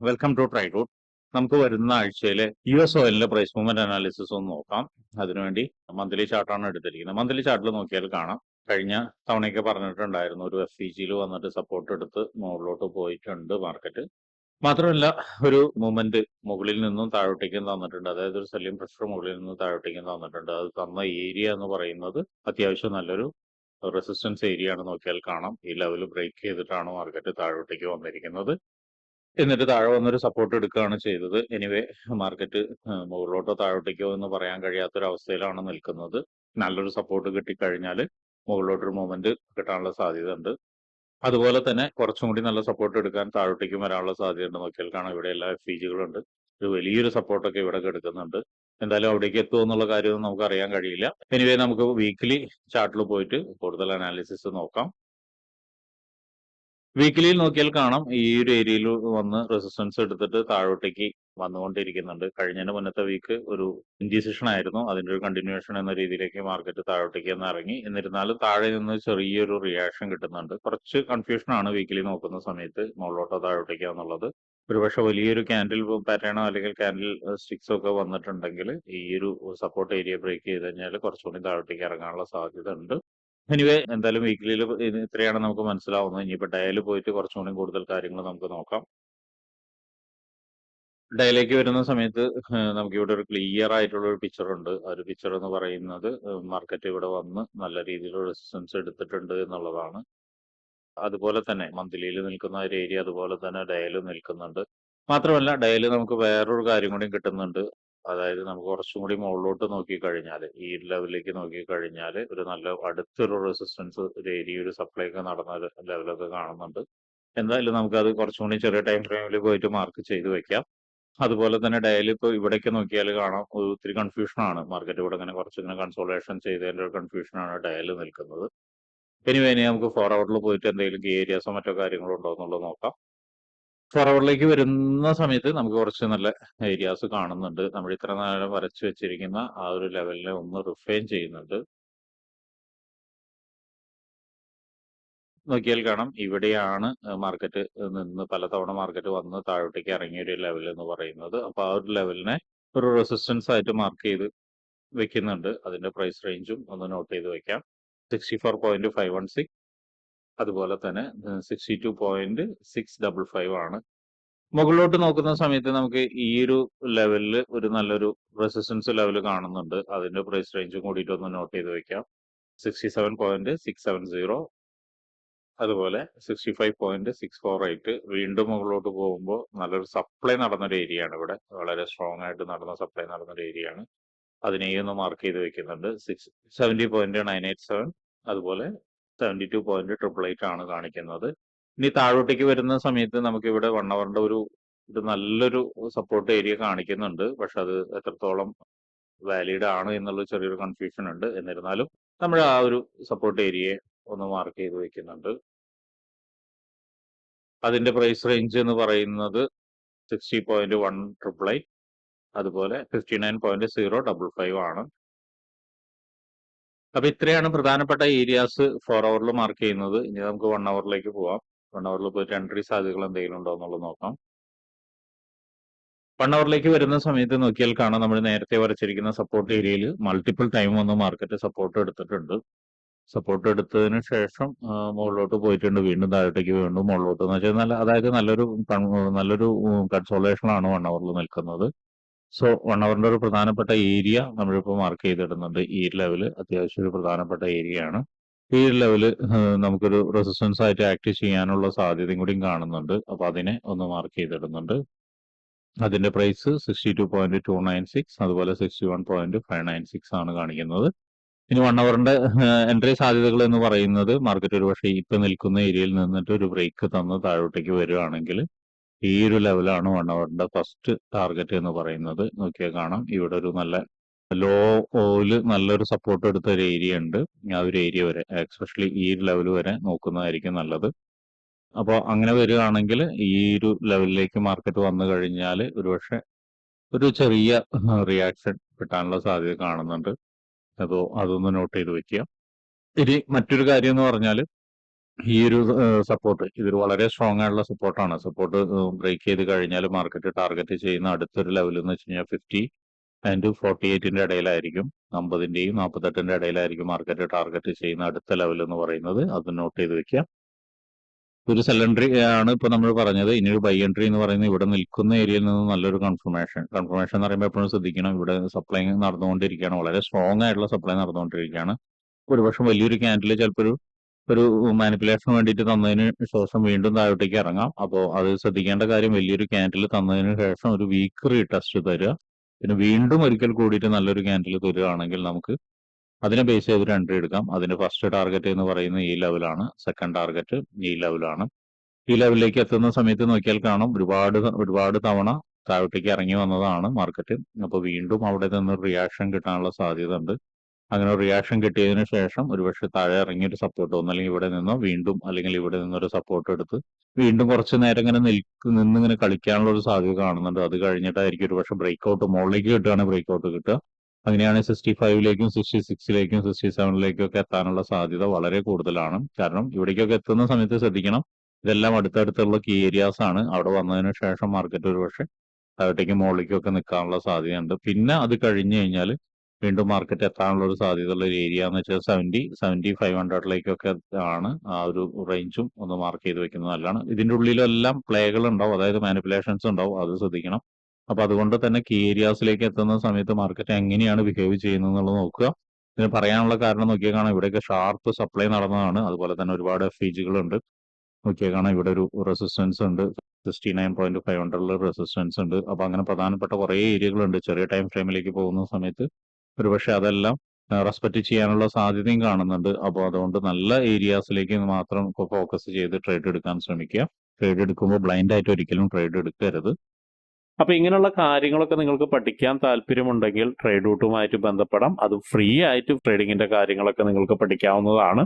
Welcome to try root നമുക്ക് വരുന്ന ആഴ്ചയിലെ യു എസ് ഓയിലിന്റെ പ്രൈസ് മൂവ്മെന്റ് അനാലിസിസ് ഒന്ന് നോക്കാം. അതിനുവേണ്ടി മന്ത്ലി ചാർട്ടാണ് എടുത്തിരിക്കുന്നത്. മന്ത്ലി ചാർട്ടിൽ നോക്കിയാൽ കാണാം. കഴിഞ്ഞ തവണയൊക്കെ പറഞ്ഞിട്ടുണ്ടായിരുന്നു ഒരു എഫ് ഇ ജിയിൽ വന്നിട്ട് സപ്പോർട്ട് എടുത്ത് മുകളിലോട്ട് പോയിട്ടുണ്ട് മാർക്കറ്റ് മാത്രമല്ല ഒരു മൂവ്മെന്റ് മുകളിൽ നിന്നും താഴോട്ടേക്കും തന്നിട്ടുണ്ട്. അതായത് ഒരു സെല്ലിംഗ് പ്രഷർ മുകളിൽ നിന്നും താഴോട്ടേക്കും തന്നിട്ടുണ്ട്. അത് തന്ന ഏരിയ എന്ന് പറയുന്നത് അത്യാവശ്യം നല്ലൊരു റെസിസ്റ്റൻസ് ഏരിയ ആണ് നോക്കിയാൽ കാണാം. ഈ ലെവൽ ബ്രേക്ക് ചെയ്തിട്ടാണ് മാർക്കറ്റ് താഴോട്ടേക്ക് വന്നിരിക്കുന്നത്. എന്നിട്ട് താഴെ വന്നൊരു സപ്പോർട്ട് എടുക്കുകയാണ് ചെയ്തത്. എനിവേ മാർക്കറ്റ് മുകളിലോട്ടോ താഴോട്ടേക്കോ എന്ന് പറയാൻ കഴിയാത്തൊരു അവസ്ഥയിലാണ് നിൽക്കുന്നത്. നല്ലൊരു സപ്പോർട്ട് കിട്ടിക്കഴിഞ്ഞാൽ മുകളിലോട്ടൊരു മൂവ്മെന്റ് കിട്ടാനുള്ള സാധ്യത ഉണ്ട് അതുപോലെ തന്നെ കുറച്ചും കൂടി നല്ല സപ്പോർട്ട് എടുക്കാൻ താഴോട്ടേക്കും വരാനുള്ള സാധ്യത ഉണ്ട് നോക്കിയാൽ കാണാം ഇവിടെ എല്ലാ എഫ് ജികളുണ്ട് ഒരു വലിയൊരു സപ്പോർട്ടൊക്കെ ഇവിടെ കിടക്കുന്നുണ്ട്. എന്തായാലും അവിടേക്ക് എത്തുമോ എന്നുള്ള കാര്യമൊന്നും നമുക്ക് അറിയാൻ കഴിയില്ല. എനിവേ നമുക്ക് വീക്കിലി ചാർട്ടിൽ പോയിട്ട് കൂടുതൽ അനാലിസിസ് നോക്കാം. വീക്കിലിയിൽ നോക്കിയാൽ കാണാം. ഈ ഒരു ഏരിയയിൽ വന്ന് റെസിസ്റ്റൻസ് എടുത്തിട്ട് താഴോട്ടേക്ക് വന്നുകൊണ്ടിരിക്കുന്നുണ്ട്. കഴിഞ്ഞതിന് മുന്നത്തെ വീക്ക് ഒരു ഇൻഡിസിഷൻ ആയിരുന്നു. അതിന്റെ ഒരു കണ്ടിന്യൂഷൻ എന്ന രീതിയിലേക്ക് മാർക്കറ്റ് താഴോട്ടേക്ക് ഒന്ന് ഇറങ്ങി. എന്നിരുന്നാലും താഴെ നിന്ന് ചെറിയൊരു റിയാക്ഷൻ കിട്ടുന്നുണ്ട്. കുറച്ച് കൺഫ്യൂഷൻ ആണ് വീക്കിലി നോക്കുന്ന സമയത്ത് മുകളിലോട്ടോ താഴോട്ടേക്കോ എന്നുള്ളത്. ഒരുപക്ഷെ വലിയൊരു ക്യാൻഡിൽ പാറ്റേണോ അല്ലെങ്കിൽ ക്യാൻഡിൽ സ്റ്റിക്സോ ഒക്കെ വന്നിട്ടുണ്ടെങ്കിൽ ഈ ഒരു സപ്പോർട്ട് ഏരിയ ബ്രേക്ക് ചെയ്ത് കഴിഞ്ഞാൽ കുറച്ചുകൂടി താഴോട്ടേക്ക് ഇറങ്ങാനുള്ള സാധ്യത ഉണ്ട് എനിവേ എന്തായാലും വീക്കിലിയിൽ ഇത്രയാണ് നമുക്ക് മനസ്സിലാവുന്നത്. ഇനിയിപ്പോ ഡയൽ പോയിട്ട് കുറച്ചും കൂടി കൂടുതൽ കാര്യങ്ങൾ നമുക്ക് നോക്കാം. ഡയലേക്ക് വരുന്ന സമയത്ത് നമുക്ക് ഇവിടെ ഒരു ക്ലിയർ ആയിട്ടുള്ള ഒരു പിക്ചർ ഉണ്ട്. ആ ഒരു പിക്ചർ എന്ന് പറയുന്നത് മാർക്കറ്റ് ഇവിടെ വന്ന് നല്ല രീതിയിലുള്ള റെസിസ്റ്റൻസ് എടുത്തിട്ടുണ്ട് എന്നുള്ളതാണ്. അതുപോലെ തന്നെ മന്ത്ലിയിൽ നിൽക്കുന്ന ഒരു ഏരിയ അതുപോലെ തന്നെ ഡയൽ നിൽക്കുന്നുണ്ട്. മാത്രമല്ല ഡയൽ നമുക്ക് വേറൊരു കാര്യം കൂടി കിട്ടുന്നുണ്ട്. അതായത് നമുക്ക് കുറച്ചും കൂടി മുകളിലോട്ട് നോക്കിക്കഴിഞ്ഞാൽ ഈ ലെവലിലേക്ക് നോക്കിക്കഴിഞ്ഞാൽ ഒരു നല്ല അടുത്തൊരു റെസിസ്റ്റൻസ് ഒരു ഏരിയ ഒരു സപ്ലൈ ഒക്കെ നടന്ന ഒരു ലെവലൊക്കെ കാണുന്നുണ്ട്. എന്തായാലും നമുക്കത് കുറച്ചും കൂടി ചെറിയ ടൈം ഫ്രെയിമിൽ പോയിട്ട് മാർക്ക് ചെയ്ത് വെക്കാം. അതുപോലെ തന്നെ ഡയലി ഇപ്പോൾ ഇവിടേക്ക് നോക്കിയാൽ കാണാം ഒത്തിരി കൺഫ്യൂഷൻ ആണ്. മാർക്കറ്റ് ഇവിടെ ഇങ്ങനെ കുറച്ച് ഇങ്ങനെ കൺസോളേഷൻ ചെയ്തതിന്റെ ഒരു കൺഫ്യൂഷനാണ് ഡയൽ നിൽക്കുന്നത്. ഇനി വേണേ നമുക്ക് ഫോർ അവറിൽ പോയിട്ട് എന്തെങ്കിലും ഏരിയാസോ മറ്റോ കാര്യങ്ങളോ ഉണ്ടോ എന്നുള്ളത് നോക്കാം. ഫോർ അവറിലേക്ക് വരുന്ന സമയത്ത് നമുക്ക് കുറച്ച് നല്ല ഏരിയാസ് കാണുന്നുണ്ട്. നമ്മൾ ഇത്ര നേരം വരച്ചു വെച്ചിരിക്കുന്ന ആ ഒരു ലെവലിനെ ഒന്ന് റിഫൈൻ ചെയ്യുന്നുണ്ട്. നോക്കിയാൽ കാണാം ഇവിടെയാണ് മാർക്കറ്റ് നിന്ന് പലതവണ മാർക്കറ്റ് വന്ന് താഴോട്ടേക്ക് ഇറങ്ങിയ ഒരു ലെവൽ എന്ന് പറയുന്നത്. അപ്പൊ ആ ഒരു ലെവലിനെ ഒരു റെസിസ്റ്റൻസ് ആയിട്ട് മാർക്ക് ചെയ്ത് വെക്കുന്നുണ്ട്. അതിന്റെ പ്രൈസ് റേഞ്ചും ഒന്ന് നോട്ട് ചെയ്ത് വെക്കാം. Sixty four point five one six അതുപോലെ തന്നെ sixty two point six double five ആണ്. മുകളിലോട്ട് നോക്കുന്ന സമയത്ത് നമുക്ക് ഈ ഒരു ലെവലിൽ ഒരു നല്ലൊരു റെസിസ്റ്റൻസ് ലെവൽ കാണുന്നുണ്ട്. അതിന്റെ പ്രൈസ് റേഞ്ചും കൂടിയിട്ട് ഒന്ന് നോട്ട് ചെയ്ത് വെക്കാം. Sixty seven point six seven zero അതുപോലെ sixty five point six four eight വീണ്ടും മുകളിലോട്ട് പോകുമ്പോൾ നല്ലൊരു സപ്ലൈ നടന്നൊരു ഏരിയ ആണ് ഇവിടെ. വളരെ സ്ട്രോങ് ആയിട്ട് നടന്ന സപ്ലൈ നടന്നൊരു ഏരിയ ആണ്. അതിനെയും ഒന്ന് മാർക്ക് ചെയ്ത് വെക്കുന്നുണ്ട്. Six seventy point nine eight seven അതുപോലെ seventy two point triple eight ആണ് കാണിക്കുന്നത്. ഇനി താഴോട്ടേക്ക് വരുന്ന സമയത്ത് നമുക്ക് ഇവിടെ വൺ അവറിന്റെ ഒരു ഇത് നല്ലൊരു സപ്പോർട്ട് ഏരിയ കാണിക്കുന്നുണ്ട്. പക്ഷെ അത് എത്രത്തോളം വാലിഡ് ആണ് എന്നുള്ള ചെറിയൊരു കൺഫ്യൂഷൻ ഉണ്ട്. എന്നിരുന്നാലും നമ്മൾ ആ ഒരു സപ്പോർട്ട് ഏരിയയെ ഒന്ന് മാർക്ക് ചെയ്ത് വെക്കുന്നുണ്ട്. അതിന്റെ പ്രൈസ് റേഞ്ച് എന്ന് പറയുന്നത് sixty point one triple eight അതുപോലെ fifty nine point zero double five ആണ്. അപ്പൊ ഇത്രയാണ് പ്രധാനപ്പെട്ട ഏരിയാസ് ഫോർ അവറിൽ മാർക്ക് ചെയ്യുന്നത്. ഇനി നമുക്ക് വൺ അവറിലേക്ക് പോവാം. വൺ അവറിൽ പോയി എൻട്രി സാധ്യതകൾ എന്തെങ്കിലും ഉണ്ടോ എന്നുള്ളത് നോക്കാം. വൺ അവറിലേക്ക് വരുന്ന സമയത്ത് നോക്കിയാൽ കാണാം നമ്മൾ നേരത്തെ വരച്ചിരിക്കുന്ന സപ്പോർട്ട് ഏരിയയിൽ മൾട്ടിപ്പിൾ ടൈം വന്ന് മാർക്കറ്റ് സപ്പോർട്ട് എടുത്തിട്ടുണ്ട്. സപ്പോർട്ട് എടുത്തതിന് ശേഷം മുകളിലോട്ട് പോയിട്ടുണ്ട്. വീണ്ടും താഴോട്ടേക്ക് വീണ്ടും മുകളിലോട്ട് എന്ന് വെച്ചാൽ നല്ല അതായത് നല്ലൊരു നല്ലൊരു കൺസോളേഷൻ ആണ് വൺ അവറിൽ നിൽക്കുന്നത്. സോ വൺ അവറിന്റെ ഒരു പ്രധാനപ്പെട്ട ഏരിയ നമ്മളിപ്പോൾ മാർക്ക് ചെയ്തിടുന്നുണ്ട്. ഈ ലെവൽ അത്യാവശ്യം ഒരു പ്രധാനപ്പെട്ട ഏരിയയാണ് ഈ ലെവൽ നമുക്കൊരു റെസിസ്റ്റൻസ് ആയിട്ട് ആക്ട് ചെയ്യാനുള്ള സാധ്യതയും കൂടിയും കാണുന്നുണ്ട്. അപ്പൊ അതിനെ ഒന്ന് മാർക്ക് ചെയ്തിടുന്നുണ്ട്. അതിന്റെ price sixty two point two nine six അതുപോലെ sixty one point five nine six ആണ് കാണിക്കുന്നത്. ഇനി വൺ അവറിന്റെ എൻട്രി സാധ്യതകൾ എന്ന് പറയുന്നത് മാർക്കറ്റ് ഒരു പക്ഷേ ഇപ്പൊ നിൽക്കുന്ന ഏരിയയിൽ നിന്നിട്ട് ഒരു ബ്രേക്ക് തന്ന് താഴോട്ടേക്ക് വരികയാണെങ്കിൽ ഈ ഒരു ലെവലാണ് വൺ അവറിന്റെ ഫസ്റ്റ് ടാർഗറ്റ് എന്ന് പറയുന്നത്. നോക്കിയാൽ കാണാം. ഇവിടെ ഒരു നല്ല ലോ ഓയിൽ നല്ലൊരു സപ്പോർട്ട് എടുത്ത ഒരു ഏരിയ ഉണ്ട്. ആ ഒരു ഏരിയ വരെ എക്സ്പെഷ്യലി ഈ ഒരു ലെവൽ വരെ നോക്കുന്നതായിരിക്കും നല്ലത്. അപ്പോൾ അങ്ങനെ വരികയാണെങ്കിൽ ഈ ഒരു ലെവലിലേക്ക് മാർക്കറ്റ് വന്നു കഴിഞ്ഞാൽ ഒരുപക്ഷെ ഒരു ചെറിയ റിയാക്ഷൻ കിട്ടാനുള്ള സാധ്യത കാണുന്നുണ്ട്. അപ്പോൾ അതൊന്ന് നോട്ട് ചെയ്ത് വെക്കുക ഇനി മറ്റൊരു കാര്യം എന്ന് പറഞ്ഞാൽ ഈ ഒരു സപ്പോർട്ട് ഇതൊരു വളരെ സ്ട്രോങ് ആയിട്ടുള്ള സപ്പോർട്ടാണ് സപ്പോർട്ട് ബ്രേക്ക് ചെയ്ത് കഴിഞ്ഞാൽ മാർക്കറ്റ് ടാർഗറ്റ് ചെയ്യുന്ന അടുത്തൊരു ലെവൽ എന്ന് വെച്ച് കഴിഞ്ഞാൽ ഫിഫ്റ്റി ആൻഡ് ഫോർട്ടി എയ്റ്റിന്റെ ഇടയിലായിരിക്കും. അമ്പതിന്റെയും നാൽപ്പത്തെട്ടിന്റെ ഇടയിലായിരിക്കും മാർക്കറ്റ് ടാർഗറ്റ് ചെയ്യുന്ന അടുത്ത ലെവൽ എന്ന് പറയുന്നത്. അത് നോട്ട് ചെയ്ത് വെക്കുക ഒരു സെലൻഡറി ആണ് ഇപ്പൊ നമ്മൾ പറഞ്ഞത്. ഇനി ഒരു ബൈ എൻട്രി എന്ന് പറയുന്നത് ഇവിടെ നിൽക്കുന്ന ഏരിയയിൽ നിന്ന് നല്ലൊരു കൺഫർമേഷൻ കൺഫർമേഷൻ എന്ന് പറയുമ്പോൾ എപ്പോഴും ശ്രദ്ധിക്കണം. ഇവിടെ സപ്ലൈ നടന്നുകൊണ്ടിരിക്കുകയാണ്. വളരെ സ്ട്രോങ് ആയിട്ടുള്ള സപ്ലൈ നടന്നുകൊണ്ടിരിക്കുകയാണ്. ഒരുപക്ഷെ വലിയൊരു ക്യാൻഡിൽ ചിലപ്പോൾ ഒരു ഒരു മാനിപ്പുലേഷന് വേണ്ടിയിട്ട് തന്നതിന് ശേഷം വീണ്ടും താഴോട്ടേക്ക് ഇറങ്ങാം. അപ്പോൾ അത് ശ്രദ്ധിക്കേണ്ട കാര്യം വലിയൊരു ക്യാൻഡിൽ തന്നതിന് ശേഷം ഒരു വീക്ക് റീടെസ്റ്റ് തരിക. പിന്നെ വീണ്ടും ഒരിക്കൽ കൂടിയിട്ട് നല്ലൊരു ക്യാൻഡിൽ തരികയാണെങ്കിൽ നമുക്ക് അതിനെ ബേസ് ചെയ്ത് ഒരു എൻട്രി എടുക്കാം. അതിന്റെ ഫസ്റ്റ് ടാർഗറ്റ് എന്ന് പറയുന്നത് ഈ ലെവലാണ് സെക്കൻഡ് ടാർഗറ്റ് ഈ ലെവലാണ് ഈ ലെവലിലേക്ക് എത്തുന്ന സമയത്ത് നോക്കിയാൽ കാണാം ഒരുപാട് ഒരുപാട് തവണ താഴോട്ടേക്ക് ഇറങ്ങി വന്നതാണ് മാർക്കറ്റ് അപ്പോൾ വീണ്ടും അവിടെ നിന്ന് റിയാക്ഷൻ കിട്ടാനുള്ള സാധ്യത ഉണ്ട് അങ്ങനെ റിയാക്ഷൻ കിട്ടിയതിന് ശേഷം ഒരുപക്ഷെ താഴെ ഇറങ്ങി ഒരു സപ്പോർട്ട് വന്നു. അല്ലെങ്കിൽ ഇവിടെ നിന്നോ വീണ്ടും അല്ലെങ്കിൽ ഇവിടെ നിന്നോ ഒരു സപ്പോർട്ട് എടുത്ത് വീണ്ടും കുറച്ച് നേരം ഇങ്ങനെ നിൽക്ക് നിന്ന് ഇങ്ങനെ കളിക്കാനുള്ള ഒരു സാധ്യത കാണുന്നുണ്ട്. അത് കഴിഞ്ഞിട്ടായിരിക്കും ഒരുപക്ഷെ ബ്രേക്ക് ഔട്ട് മുകളിലേക്ക് കിട്ടുകയാണെങ്കിൽ ബ്രേക്ക് ഔട്ട് കിട്ടുക. അങ്ങനെയാണ് സിക്സ്റ്റി ഫൈവിലേക്കും സിക്സ്റ്റി സിക്സിലേക്കും സിക്സ്റ്റി സെവനിലേക്കും ഒക്കെ എത്താനുള്ള സാധ്യത വളരെ കൂടുതലാണ്. കാരണം ഇവിടേക്കൊക്കെ എത്തുന്ന സമയത്ത് ശ്രദ്ധിക്കണം ഇതെല്ലാം അടുത്തടുത്തുള്ള കീ ഏരിയാസ് ആണ്. അവിടെ വന്നതിന് ശേഷം മാർക്കറ്റ് ഒരുപക്ഷെ താഴോട്ടേക്കും മുകളിലേക്കും ഒക്കെ നിൽക്കാനുള്ള സാധ്യതയുണ്ട്. പിന്നെ അത് കഴിഞ്ഞു കഴിഞ്ഞാൽ വീണ്ടും മാർക്കറ്റ് എത്താനുള്ള ഒരു സാധ്യതയുള്ള ഒരു ഏരിയ എന്ന് വെച്ചാൽ സെവന്റി സെവന്റി ഫൈവ് ഹൺഡ്രഡിലേക്കൊക്കെ ആണ് ആ ഒരു റേഞ്ചും ഒന്ന് മാർക്ക് ചെയ്ത് വെക്കുന്നത് നല്ലതാണ്. ഇതിന്റെ ഉള്ളിലെല്ലാം പ്ലേകൾ ഉണ്ടാവും അതായത് മാനിപ്പുലേഷൻസ് ഉണ്ടാവും അത് ശ്രദ്ധിക്കണം. അപ്പോൾ അതുകൊണ്ട് തന്നെ കീ ഏരിയാസിലേക്ക് എത്തുന്ന സമയത്ത് മാർക്കറ്റ് എങ്ങനെയാണ് ബിഹേവ് ചെയ്യുന്നത് എന്നുള്ളത് നോക്കുക. ഇതിന് പറയാനുള്ള കാരണം നോക്കിയാൽ കാണാം ഇവിടെയൊക്കെ ഷാർപ്പ് സപ്ലൈ നടന്നതാണ്. അതുപോലെ തന്നെ ഒരുപാട് എഫ് ഉണ്ട്. നോക്കിയാൽ കാണാം ഇവിടെ ഒരു റെസിസ്റ്റൻസ് ഉണ്ട്. സിക്സ്റ്റി നയൻ പോയിന്റ് ഫൈവ് ഹൺഡ്രഡിൽ റെസിസ്റ്റൻസ് ഉണ്ട്. അപ്പോൾ അങ്ങനെ പ്രധാനപ്പെട്ട കുറേ ഏരിയകളുണ്ട് ചെറിയ ടൈം ഫ്രെയിമിലേക്ക് പോകുന്ന സമയത്ത് ഒരുപക്ഷെ അതെല്ലാം റെസ്പെക്ട് ചെയ്യാനുള്ള സാധ്യതയും കാണുന്നുണ്ട്. അപ്പോൾ അതുകൊണ്ട് നല്ല ഏരിയാസിലേക്ക് മാത്രം ഫോക്കസ് ചെയ്ത് ട്രേഡ് എടുക്കാൻ ശ്രമിക്കുക. ട്രേഡ് എടുക്കുമ്പോൾ ബ്ലൈൻഡ് ആയിട്ട് ഒരിക്കലും ട്രേഡ് എടുക്കരുത്. അപ്പൊ ഇങ്ങനെയുള്ള കാര്യങ്ങളൊക്കെ നിങ്ങൾക്ക് പഠിക്കാൻ താല്പര്യമുണ്ടെങ്കിൽ ട്രേഡ് റൂട്ടുമായിട്ട് ബന്ധപ്പെടാം. അത് ഫ്രീ ആയിട്ട് ട്രേഡിങ്ങിന്റെ കാര്യങ്ങളൊക്കെ നിങ്ങൾക്ക് പഠിക്കാവുന്നതാണ്.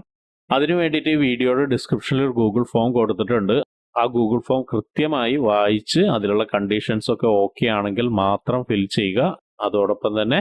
അതിനു വേണ്ടിയിട്ട് വീഡിയോയുടെ ഡിസ്ക്രിപ്ഷനിൽ ഒരു ഗൂഗിൾ ഫോം കൊടുത്തിട്ടുണ്ട്. ആ ഗൂഗിൾ ഫോം കൃത്യമായി വായിച്ച് അതിലുള്ള കണ്ടീഷൻസ് ഒക്കെ ഓക്കെ ആണെങ്കിൽ മാത്രം ഫിൽ ചെയ്യുക. അതോടൊപ്പം തന്നെ